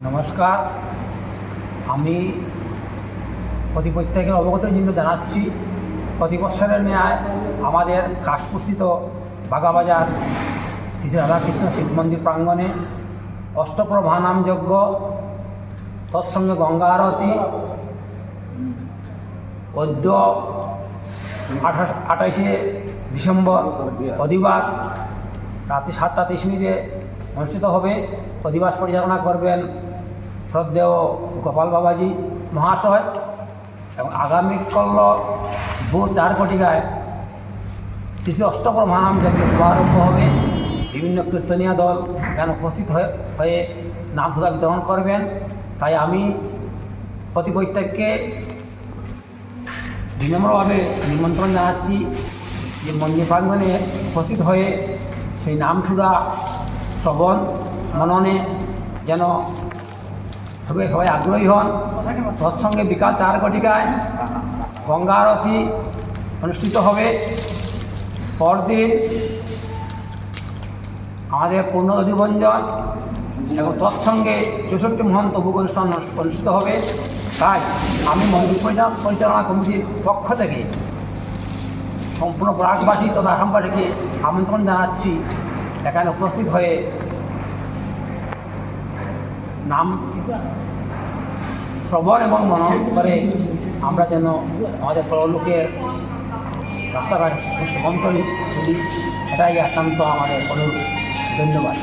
নমস্কার। আমি প্রতি প্রত্যেকের অবগতের জন্য জানাচ্ছি প্রতি বৎসরের ন্যায় আমাদের কাশপুস্থিত বাগাবাজার শ্রী রাধাকৃষ্ণ শিব মন্দির প্রাঙ্গণে অষ্টপ্রভানাম যজ্ঞ তৎসঙ্গে গঙ্গা আরতি অদ্য আঠাশ ডিসেম্বর অধিবাস, রাত্রি সাতটা তিরিশ মিনিটে অনুষ্ঠিত হবে। অধিবাস পরিচালনা করবেন শ্রদ্ধেয় গোপাল বাবাজি মহাশয় এবং আগামীকাল বুধ চার কোটিকায় শ্রী শ্রী অষ্টপ্রমাণাম যজ্ঞ শুভারম্ভ হবে। বিভিন্ন কীর্তনীয় দল এখানে উপস্থিত হয়ে নাম সুধা বিতরণ করবেন। তাই আমি প্রতি প্রত্যেককে বিনম্রভাবে নিমন্ত্রণ জানাচ্ছি যে মন্দির প্রাঙ্গণে উপস্থিত হয়ে সেই নাম সুধা শ্রবণ, মননে যেন সবাই সবাই আগ্রহী হন। তৎসঙ্গে বিকাল চার ঘটিকায় গঙ্গা আরতি অনুষ্ঠিত হবে। পরদিন আমাদের পূর্ণ অধিবঞ্জন এবং তৎসঙ্গে চৌষট্টি মহন্ত বুক অনুষ্ঠান অনুষ্ঠিত হবে। তাই আমি মন্দির পরিচালনা কমিটির পক্ষ থেকে সম্পূর্ণ প্রাগবাসী তথা আসামবাসীকে আমন্ত্রণ জানাচ্ছি। এখানে উপস্থিত হয়ে নাম শ্রবণ এবং মনন করে আমরা যেন আমাদের পরলোকের রাস্তাঘাট শ্রবণ করি যদি এটাই একান্ত আমাদের অনুরোধ ধন্যবাদ।